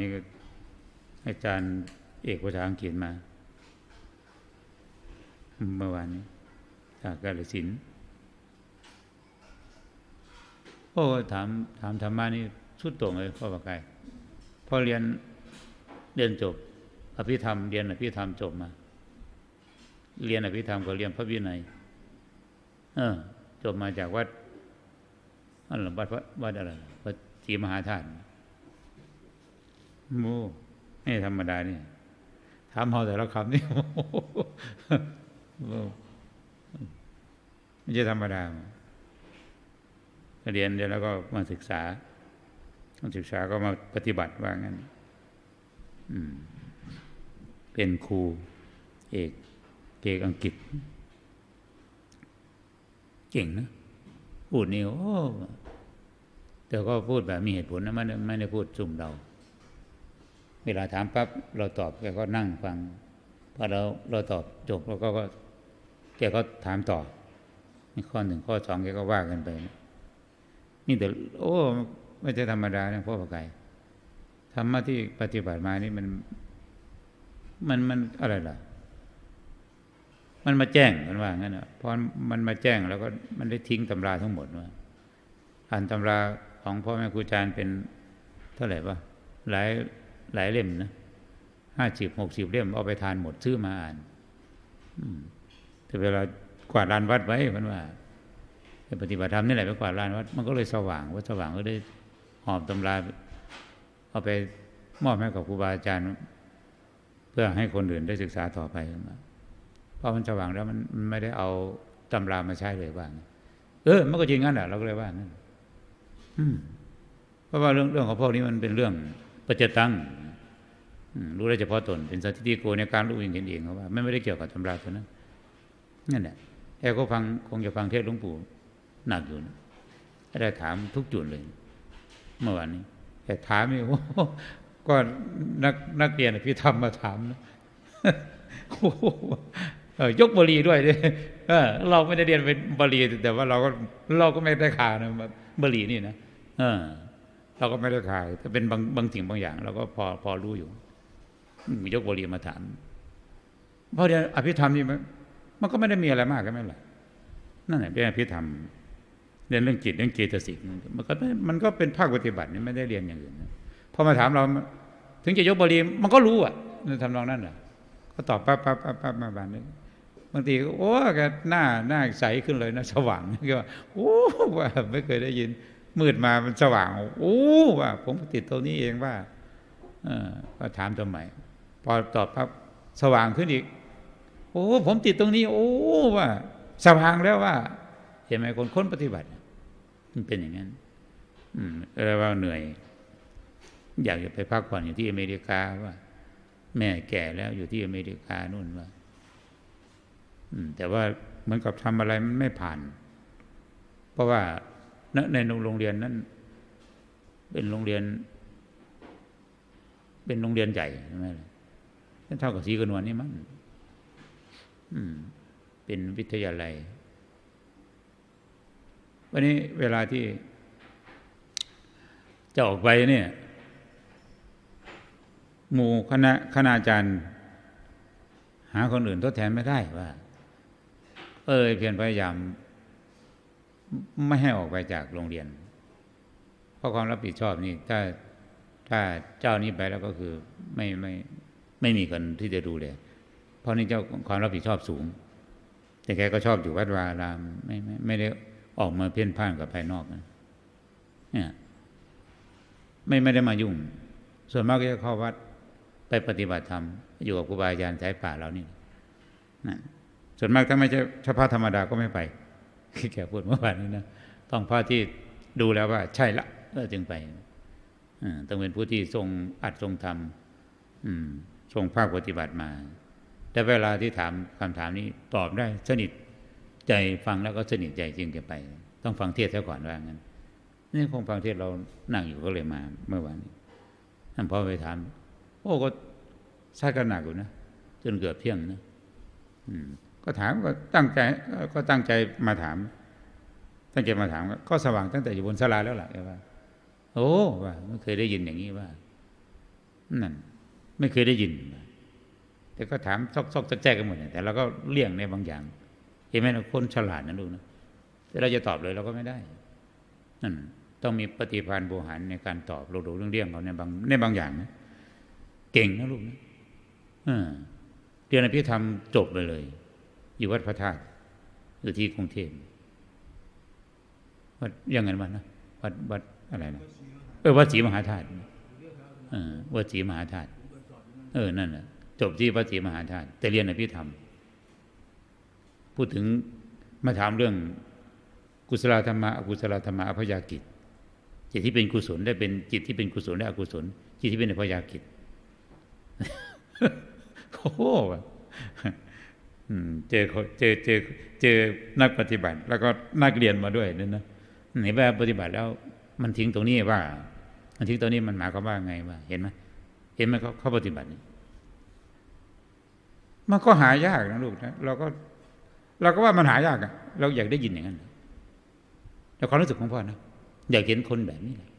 นี้ก็อาจารย์เอกภาษาอังกฤษมา เมื่อวานนี้จากกาลสินโอ้ถามถามธรรมานี่สุดต่งเลยพ่อปากไก่พอเรียนเรียนจบ อภิธรรมเรียนอภิธรรมจบมา เรียนอภิธรรมก็เรียนพระวินัยเออจบมาจากวัดอันหลวัดวัดอะไรวัดศรีมหาธาตุ โมไม่ธรรมดาเนี่ยถามเขาแต่ละคำนี่ไม่ใช่ธรรมดาเรียนเดี๋ยวแล้วก็มาศึกษามาศึกษาก็มาปฏิบัติว่างั้นเป็นครูเอกเอกอังกฤษ เก่งนะ พูดนี่โอ้แต่ก็พูดแบบมีเหตุผลนะไม่ได้พูดสุ่มเรา เวลาถามปั๊บเราตอบแกก็นั่งฟังพอเราเราตอบจบแล้วก็แกก็ถามต่อข้อหนึ่งข้อสองแกก็ว่ากันไป นี่แต่โอ้ไม่ใช่ธรรมดานะพ่อพระไก่ธรรมะที่ปฏิบัติมานี่มันมันมันอะไรล่ะ มันมาแจ้งมันว่างั้นอะพอมันมาแจ้งแล้วก็มันได้ทิ้งตำราทั้งหมดว่าอ่านตำราของพ่อแม่ครูอาจารย์เป็นเท่าไหร่ปะหลาย หลายเล่มนะห้าสิบหกสิบเล่มเอาไปทานหมดซื้อมาอ่านแต่เวลากวาดลานวัดไว้มันว่าปฏิบัติธรรมนี่แหละไปกวาดลานวัดมันก็เลยสว่างว่าสว่างก็ได้หอบตำราเอาไปมอบให้กับครูบาอาจารย์ เพื่อให้คนอื่นได้ศึกษาต่อไปมาพอมันสว่างแล้วมันไม่ได้เอาตำรามาใช้เลยว่าเออ มันก็จริงงั้นแหละเราก็เลยว่านั่นเพราะว่าเรื่องเรื่องของพวกนี้มันเป็นเรื่อง ปัจจตังรู้ได้เฉพาะตน เป็นสถิติโกในการรู้เองเห็นเองเขาว่าไม่ได้เกี่ยวกับตำราตัวนั้นนั่นแหละแอก็ฟังคงจะฟังเทศหลวงปู่หนักอยู่นะได้ถามทุกจุดเลย เมื่อวานนี้ แต่ถามนี่โอ้ก็นักนักเรียนพี่ทำมาถามนะยกบรีด้วยด้วยเราไม่ได้เรียนเป็นบรีแต่ว่าเราก็เราก็ไม่ได้ขานะบรีนี่นะเออ เราก็ไม่ได้ขายแต่เป็นบางบางสิ่งบางอย่าง เราก็พอพอรู้อยู่ยกบรีมาถามเพราะเดี๋ยวอภิธรรมนี่มันมันก็ไม่ได้มีอะไรมากก็ไม่หละนั่นแหละเป็นอภิธรรมเรียนเรื่องจิตเรื่องเจตสิกมันก็มันก็เป็นภาคปฏิบัตินี่ไม่ได้เรียนอย่างอื่นพอมาถามเรา ถึงจะยกบรีมันก็รู้อะในทำนองนั้นแหละก็ตอบปั๊บปั๊บปั๊บปั๊บมาบานนี้บางทีโอ้แกหน้าหน้าใสขึ้นเลยนะสว่างก็โอ้ว่าไม่เคยได้ยิน มืดมามันสว่างโอ้ว่า ผมติดตัวนี้เองว่าก็ถามทำไมพอตอบปั๊บสว่างขึ้นอีก โอ้ ผมติดตรงนี้ โอ้ว่าสว่างแล้วว่า เห็นไหมคนค้นปฏิบัติ มันเป็นอย่างนั้น อืมอะไรว่าเหนื่อย อยากจะไปพักผ่อนอยู่ที่อเมริกาว่า แม่แก่แล้วอยู่ที่อเมริกานู่นว่าแต่ว่าเหมือนกับทำอะไรมันไม่ผ่าน เพราะว่า ในโรงเรียนนั้น เป็นโรงเรียน เป็นโรงเรียนใหญ่ใช่ไหมเท่ากับสีกนวลนี่มั้งเป็นวิทยาลัย วันนี้เวลาที่จะออกไปเนี่ยหมู่คณะคณาจารย์ หาคนอื่นทดแทนไม่ได้ว่า เออเพียรพยายาม ไม่ให้ออกไปจากโรงเรียน เพราะความรับผิดชอบนี่ถ้าถ้าเจ้านี้ไปแล้วก็คือไม่ไม่ไม่มีคนที่จะดูเลย เพราะนี่เจ้าความรับผิดชอบสูง แต่แกก็ชอบอยู่วัดวารามไม่ไม่ไม่ได้ออกมาเพี้ยนพ่านกับภายนอกนะเนี่ยไม่ไม่ได้มายุ่ง ส่วนมากก็จะเข้าวัดไปปฏิบัติธรรม อยู่กับครูบาอาจารย์สายป่าเรานี่นะส่วนมากถ้าไม่ใช่พาะธรรมดาก็ไม่ไป แกพูดเมื่อวานนี้นะต้องพระที่ดูแล้วว่า ใช่ละก็จึงไปต้องเป็นผู้ที่ทรงอัดทรงธรรมทรงภาคปฏิบัติมา แต่เวลาที่ถามคำถามนี้ตอบได้สนิทใจฟังแล้วก็สนิทใจจึงจะไป ต้องฟังเทศซะก่อนว่างั้นนี่คงฟังเทศเรานั่งอยู่ก็เลยมา เมื่อวานนี้ท่านพ่อไปถาม โอ้ก็ซากันหนักอยู่นะจนเกือบเที่ยงนะ ก็ถามก็ตั้งใจก็ตั้งใจมาถาม ตั้งใจมาถามก็สว่างตั้งแต่อยู่บนสลาแล้วล่ะว่าโอ้ว่าไม่เคยได้ยินอย่างนี้ว่านั่นไม่เคยได้ยิน แต่ก็ถามซอกซอกแจ๊กกันหมดแต่เราก็เลี่ยงในบางอย่างเห็นไหมเราคนฉลาดนะลูกนะแต่เราจะตอบเลยเราก็ไม่ได้นั่นต้องมีปฏิภาณบูหารในการตอบเราดูเรื่องเรื่องเขาในบางในบางอย่างนะเก่งนะลูกนะเออเรียนอภิธรรมจบไปเลย อยู่วัดพระธาตุอยู่ที่กรุงเทพวัดยังไงบ้างนะวัดวัดอะไรนะเออวัดศรีมหาธาตุเออวัดศรีมหาธาตุเออนั่นแหละจบที่วัดศรีมหาธาตุแต่เรียนอภิธรรม พูดถึงมาถามเรื่องกุศลธรรมะอกุศลธรรมะอภยากิจ จิตที่เป็นกุศลได้เป็นจิตที่เป็นกุศลและอกุศล จิตที่เป็นอภยากิจโอ้โห เจอเจอเจอเจอนักปฏิบัติ แล้วก็นักเรียนมาด้วยนั่นนะไหนว่าปฏิบัติแล้วมันทิ้งตรงนี้ว่า มันทิ้งตรงนี้มันหมายความว่าไงว่าเห็นไหมเห็นไหมเขาเขาปฏิบัติมันก็หายากนะลูกนะเราก็ เราก็ว่ามันหายากอะเราอยากได้ยินอย่างนั้นแต่ความรู้สึกของพ่อนะอยากเห็นคนแบบนี้แหละ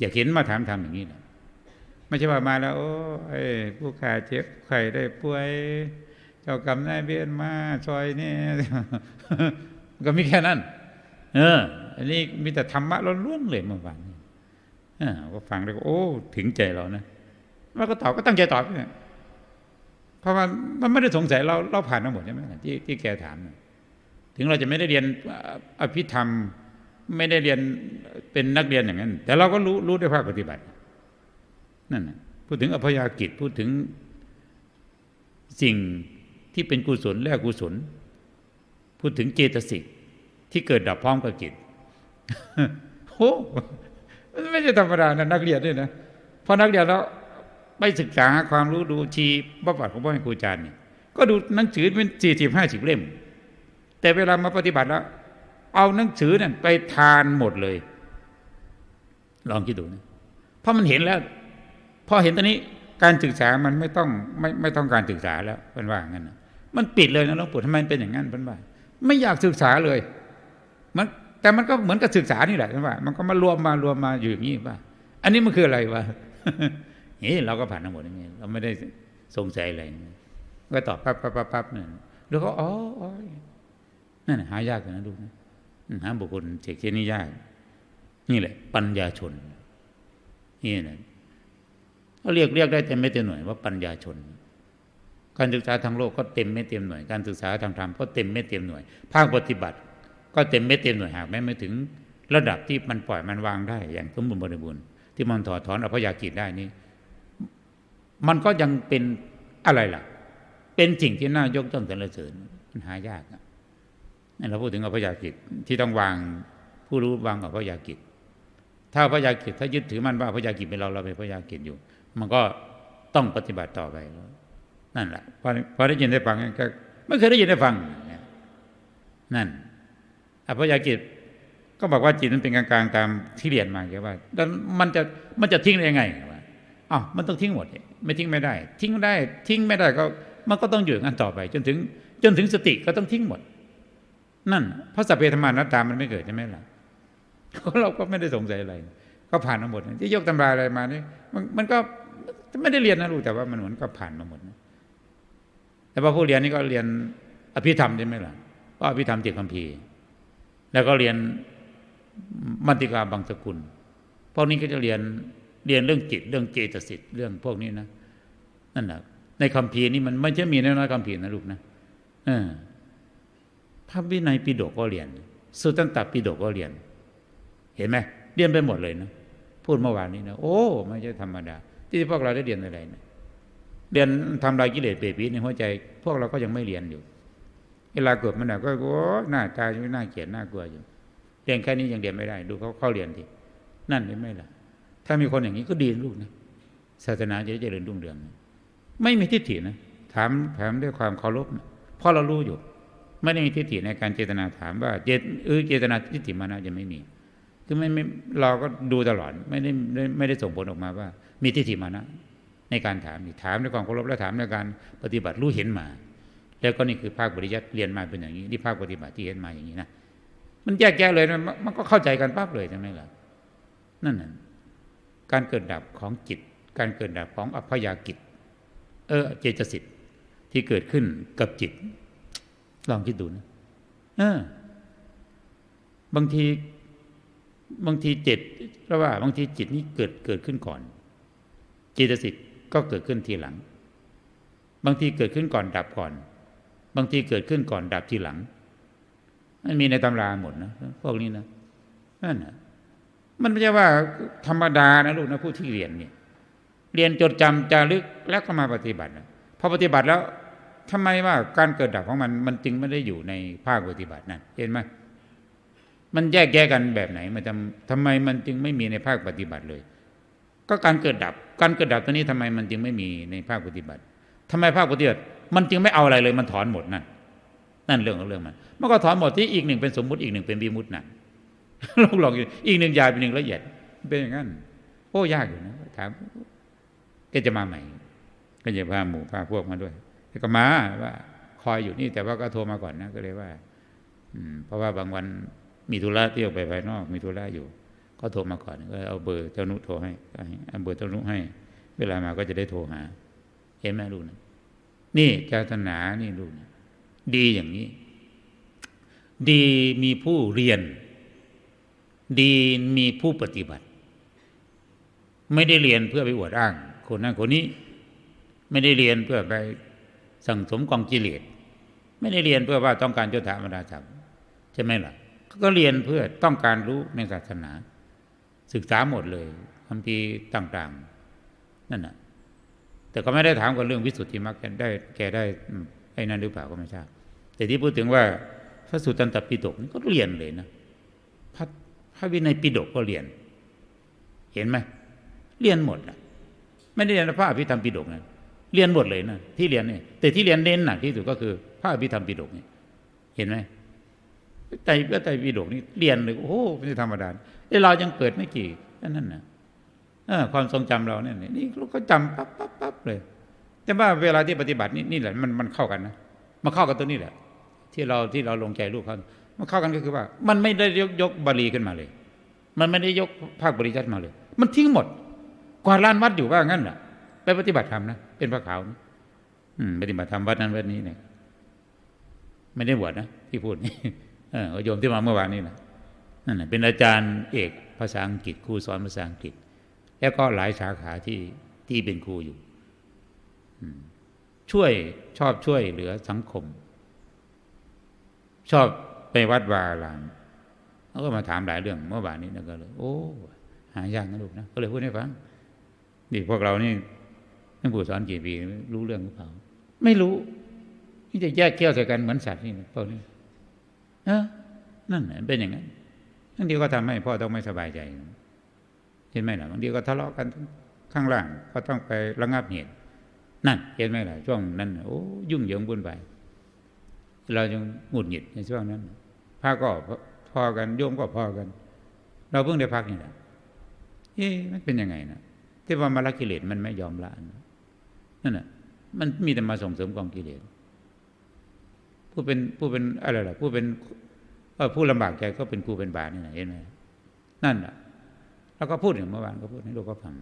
อยากเห็นมาถามทำอย่างนี้แหละไม่ใช่ว่ามาแล้ว โอ้ไอ้ผู้ขาเจ็บไข้ได้ป่วย เจ้ากรรมนายเวรมาซอยนี่ก็มีแค่นั้น เออ อันนี้มีแต่ธรรมะล้วนๆเลยเมื่อวานอ่าก็ฟังแล้วก็โอ้ ถึงใจเรานะแล้วก็ตอบก็ตั้งใจตอบเนี่ยเพราะว่ามันไม่ได้สงสัยเราเราผ่านมาหมดใช่ไหมที่ที่แกถาม ถึงเราจะไม่ได้เรียนอภิธรรม ไม่ได้เรียนเป็นนักเรียนอย่างนั้น แต่เราก็รู้รู้ด้วยภาคปฏิบัตินั่นนะพูดถึงอภยากิจพูดถึงสิ่ง ที่เป็นกุศลและอกุศล พูดถึงเจตสิกที่เกิดดับพร้อมกับจิตโอ้ไม่ใช่ธรรมดานะนักเรียนด้วยนะพอนักเรียนแล้วไปศึกษาความรู้ดูชีประวัติของพ่อแม่ครูอาจารย์เนี่ยก็ดูหนังสือเป็นสี่สิบห้าสิบเล่ม แต่เวลามาปฏิบัติแล้ว เอาหนังสือนั่นไปทานหมดเลย ลองคิดดูนะเพราะมันเห็นแล้ว พอเห็นตอนนี้การศึกษามันไม่ต้องไม่ไม่ต้องการศึกษาแล้วเป็นว่างั้นนะ มันปิดเลยนะหลวงปู่ทำไมเป็นอย่างนั้นเป็นว่าไม่อยากศึกษาเลย มันแต่มันก็เหมือนกับศึกษานี่แหละใช่ป่ะมันก็มารวมมารวมมาอยู่อย่างนี้ป่ะอันนี้มันคืออะไรวะนี่เราก็ผ่านทั้งหมดนี่เราไม่ได้สงสัยอะไรก็ตอบปั๊บปั๊บปั๊บปั๊บเนี่ยแล้วก็อ๋ออ๋อนั่นหายากนะดูนะหาบุคคลเจกเจนี่ยาก นี่แหละ ปัญญาชนนี่นะเขาเรียกเรียกได้เต็มไม่เต็มหน่วยว่าปัญญาชน การศึกษาทางโลกก็เต็มไม่เต็มหน่วย การศึกษาทางธรรมก็เต็มไม่เต็มหน่วย ภาคปฏิบัติ ก็เต็มไม่เต็มหน่วยหากแม้ไม่ถึงระดับที่มันปล่อยมันวางได้ อย่างสมบูรณ์บริบูรณ์ที่มันถอดถอนอภยากิจได้นี่มันก็ยังเป็นอะไรล่ะ เป็นสิ่งที่น่ายกย่องสรรเสริญมันหายากนะนี่เราพูดถึงอภยากิจที่ต้องวางผู้รู้วางอภยากิจถ้าอภยากิจถ้ายึดถือมันว่าอภยากิจเป็นเราเราเป็นอภยากิจอยู่ มันก็ต้องปฏิบัติต่อไป นั่นแหละพอพอได้ยินได้ฟังก็ไม่เคยได้ยินได้ฟัง นั่นอภยากิจก็บอกว่าจิตนั้นเป็นกลางๆตามที่เรียนมาแกว่าแล้วมันจะมันจะทิ้งได้ยังไงว่าอ้าวมันต้องทิ้งหมดไม่ทิ้งไม่ได้ ทิ้งได้ทิ้งไม่ได้ก็มันก็ต้องอยู่งั้นต่อไป จนถึง จนถึงสติก็ต้องทิ้งหมด นั่นเพราะสัพเพธรรมานัตตามันไม่เกิดใช่ไหมล่ะเราก็ไม่ได้สงสัยอะไร ก็ผ่านมาหมดที่ยกตำราอะไรมานี่มันมันก็ไม่ได้เรียนนะลูกแต่ว่ามันเหมือนก็ผ่านมาหมดนะ แต่ว่าผู้เรียนนี่ก็เรียนอภิธรรมใช่ไหมล่ะก็อภิธรรมเจ็ดคำพีแล้วก็เรียนมัตติกาบางสกุลพวกนี้ก็จะเรียนเรียนเรื่องจิต เรื่องเจตสิกเรื่องพวกนี้นะนั่นแหละในคำพีนี่มันไม่ใช่มีน้อยๆคำพีนะลูกนะเออพระวินัยปิฎกก็เรียน สุตตันตปิฎกก็เรียน เห็นไหมเรียนไปหมดเลยนะพูดเมื่อวานนี้นะโอ้ไม่ใช่ธรรมดา ที่พวกเราได้เรียนอะไรนะ เรียนทำลายกิเลสเปรตปีในหัวใจ พวกเราก็ยังไม่เรียนอยู่ เวลาเกิดมันก็โอ้หน้าตาอยู่น้าเกลียดหน้ากลัวอยู่เรียนแค่นี้ยังเรียนไม่ได้ ดูเขาเข้าเรียนทีนั่นเห็นไหมล่ะ ถ้ามีคนอย่างนี้ก็ดีลูกนะศาสนาจะเจริญรุ่งเรืองไม่มีทิฏฐินะถามถามด้วยความเคารพเพราะเรารู้อยู่ ไม่ได้มีทิฏฐิในการเจตนาถามว่าเจตเออเจตนาทิฏฐิมานะจะไม่มีคือไม่ไม่เราก็ดูตลอดไม่ได้ไม่ได้ส่งผลออกมาว่า มีทิฏฐิมานะ ในการถามถามด้วยความเคารพและถามในการปฏิบัติรู้เห็นมา แล้วก็นี่คือภาคปริยัติเรียนมาเป็นอย่างนี้นี่ภาคปฏิบัติที่เห็นมาอย่างนี้นะมันแยกแยะเลยนะมันก็เข้าใจกันปั๊บเลยใช่ไหมล่ะนั่นน่ะการเกิดดับของจิต การเกิดดับของอัพยากิจ เออเจตสิทธิ์ที่เกิดขึ้นกับจิต ลองคิดดูนะเออบางทีบางทีจิตเพราะว่าบางทีจิตนี้เกิดเกิดขึ้นก่อน เจตสิทธิ์ ก็เกิดขึ้นทีหลัง บางทีเกิดขึ้นก่อนดับก่อน บางทีเกิดขึ้นก่อนดับทีหลัง มันมีในตำราหมดนะพวกนี้นะนั่นนะมันไม่ใช่ว่าธรรมดานะลูกนะผู้ที่เรียนเนี่ย เรียนจดจำจารึกแล้วก็มาปฏิบัตินะพอปฏิบัติแล้วทำไมว่าการเกิดดับของมันมันจึงไม่ได้อยู่ในภาคปฏิบัตินั่นเห็นไหมมันแยกแยกกันแบบไหน มันทำทำไมมันจึงไม่มีในภาคปฏิบัติเลย ก็การเกิดดับ การเกิดดับตัวนี้ทำไมมันจึงไม่มีในภาคปฏิบัติทำไมภาคปฏิบัติมันจึงไม่เอาอะไรเลยมันถอนหมดนั่นนั่นเรื่องของเรื่องมันมันก็ถอนหมดที่อีกหนึ่งเป็นสมมุติอีกหนึ่งเป็นบีมุตินั่นลองลองอีกหนึ่งยายเป็นหนึ่งละเอียดเป็นอย่างนั้นโอ้ยากอยู่นะถามก็จะมาใหม่ ก็จะพาหมู่พาพวกมาด้วยก็มาว่าคอยอยู่นี่แต่ว่าก็โทรมาก่อนนะก็เลยว่า อืม เพราะว่าบางวันมีธุระเที่ยวไปภายนอก มีธุระอยู่ ก็โทรมาก่อนก็เอาเบอร์เจ้านุโทรให้เอาเบอร์เจ้านุให้ เวลามาก็จะได้โทรหา เห็นไหมลูกนะนี่ศาสนานี่ลูกนะดีอย่างนี้ ดีมีผู้เรียน ดีมีผู้ปฏิบัติ ไม่ได้เรียนเพื่อไปอวดอ้าง คนนั้นคนนี้ ไม่ได้เรียนเพื่อไปสั่งสมกองกิเลสไม่ได้เรียนเพื่อว่าต้องการยศถาบรรดาศักดิ์ใช่ไหมล่ะก็เรียนเพื่อต้องการรู้ในศาสนา ศึกษาหมดเลยคำพีต่างๆนั่นน่ะ แต่ก็ไม่ได้ถามกันเรื่องวิสุทธิมรรคแกได้แกได้ไอ้นั่นหรือเปล่าก็ไม่ทราบแต่ที่พูดถึงว่าพระสุตตันตปิฎกนี่ก็เรียนเลยนะพระพระวินัยปิฎกก็เรียน เห็นไหมเรียนหมดอะไม่ได้เรียนพระอภิธรรมปิฎกนะเรียนหมดเลยนะที่เรียนเนี่ยแต่ที่เรียนเน้นหนักที่สุดก็คือพระอภิธรรมปิฎกเนี่ยเห็นไหมไตรพระไตรปิฎกนี่เรียนเลยโอ้โหไม่ธรรมดา เรายังเปิดไม่กี่นั่นน่ะความทรงจำเราเนี่ยนี่เราก็จำปั๊บปั๊บปั๊บเลย แต่ว่าเวลาที่ปฏิบัตินี่นี่แหละมันมันเข้ากันนะมาเข้ากันตัวนี้แหละ ที่เราที่เราลงใจลูกเขามันเข้ากันก็คือว่า มันไม่ได้ยกยกบาลีขึ้นมาเลย มันไม่ได้ยกภาคบริจัตมาเลย มันทิ้งหมดกวาดลานวัดอยู่ว่างั้นแหละไปปฏิบัติธรรมนะเป็นพระขาวนะปฏิบัติธรรมวัดนั้นวัดนี้เนี่ยไม่ได้บวชนะที่พูดนี่เออโยมที่มาเมื่อวานนี้นะ นั่นนะเป็นอาจารย์เอกภาษาอังกฤษครูสอนภาษาอังกฤษ แล้วก็หลายสาขาที่ที่เป็นครูอยู่ช่วยชอบช่วยเหลือสังคม ชอบไปวัดวาอารามเขาก็มาถามหลายเรื่องเมื่อวานนี้นะก็เลย โอ้หายากนะลูกนะก็เลยพูดให้ฟังนี่พวกเรานี่ท่านผู้สอนกี่ปีรู้เรื่องหรือเปล่า ไม่รู้นี่จะแยกเกี้ยวใส่กันเหมือนสัตว์นี่พวกนี้เออนั่นเป็นอย่างนั้น ทั้งทีก็ทำให้พ่อต้องไม่สบายใจเห็นไหมล่ะบางทีก็ทะเลาะกันข้างล่างก็ต้องไประงับเหตุนั่นเห็นไหมล่ะช่วงนั้นโอ้ยุ่งเหยิงบุญไปเราจึงหงุดหงิดในช่วงนั้นพระก็พอกันโยมก็พอกัน เราเพิ่งได้พักนี่แหละเอ๊ะมันเป็นยังไงนะที่ว่ามาละกิเลสมันไม่ยอมละนั่นน่ะ มันมีแต่มาส่งเสริมกองกิเลสผู้เป็นผู้เป็นอะไรล่ะผู้เป็น ผู้ลำบากใจก็เป็นครูเป็นบานี่แหละเห็นไหมนั่นแหละเราก็พูดอย่างเมื่อวานก็พูดให้ลูกก็ฟัง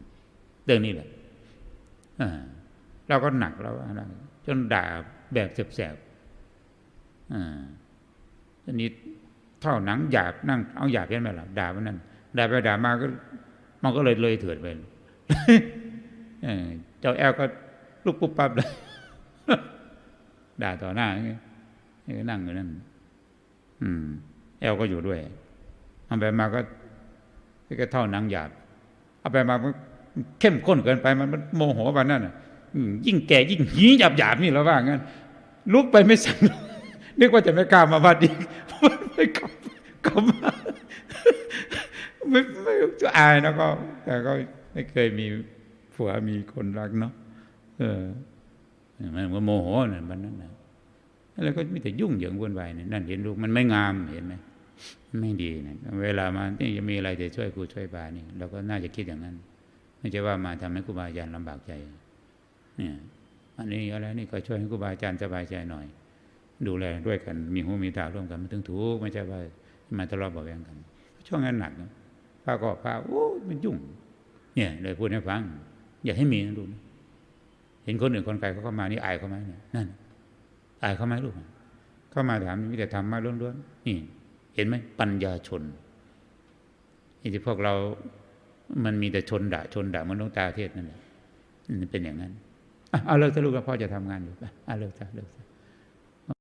เรื่องนี้แหละเราก็หนักเราอะไรจนด่าแบบแสบๆอ่าอันนี้เท่าหนังหยาบนั่งเอาหยาบเห็นไหมล่ะด่ามันนั่นด่าไปด่ามาก็ มันก็เลยเลยเถิดไปเจ้าแอลก็ลุกปุ๊บปั๊บเลยด่าต่อหน้าอย่างนี้นั่งอยู่นั่นอืม แอลก็อยู่ด้วยเอาไปมาก็ก็เท่าหนังหยาบเอาไปมาเข้มข้นเกินไปมันโมโหวันนั้นอะยิ่งแก่ยิ่งหีหยาบหยาบนี่เราว่างั้นลุกไปไม่สั่งนึกว่าจะไม่กล้ามาวัดอีกไม่กลับกลับมาไม่ไม่จะอายนะก็ แต่ก็ไม่เคยมีผัวมีคนรักเนาะเออมันก็โมโหนั่นมันนั่นนะแล้วก็มีแต่ยุ่งเหยิงวุ่นวายเนี่ยนั่นเห็นลูกมันไม่งามเห็นไหม ไม่ดีนะเวลามาที่จะมีอะไรจะช่วยครูช่วยบานี่เราก็น่าจะคิดอย่างนั้น ไม่ใช่ว่ามาทำให้ครูบาอาจารย์ลำบากใจเนี่ยอันนี้อะไรนี่ก็ช่วยให้ครูบาอาจารย์สบายใจหน่อย ดูแลด้วยกันมีหูมีตาร่วมกันไมันถึงถูกไม่ใช่ว่ามาทะเลาะเบาแวงกัน ช่วงนั้นหนักนะพระก็พระโอ้มันยุ่ง เนี่ยเลยพูดให้ฟัง อย่าให้มีนะลูกเห็นคนอื่นคนไกลเขาเข้ามานี่อายเขาไหมเนี่ยนั่นอายเขาไหมลูกเข้ามาถามมีแต่ธรรมะล้วนๆนี่ เห็นไหมปัญญาชนนี่ที่พวกเรา มันมีแต่ชนด่าชนด่าเหมันลงตาเทศนั่นแหละเป็นอย่างนั้นเอาเลิกซะลูกกับพ่อจะทำงานอยู่ไปอะเลิกซะเลิกซะ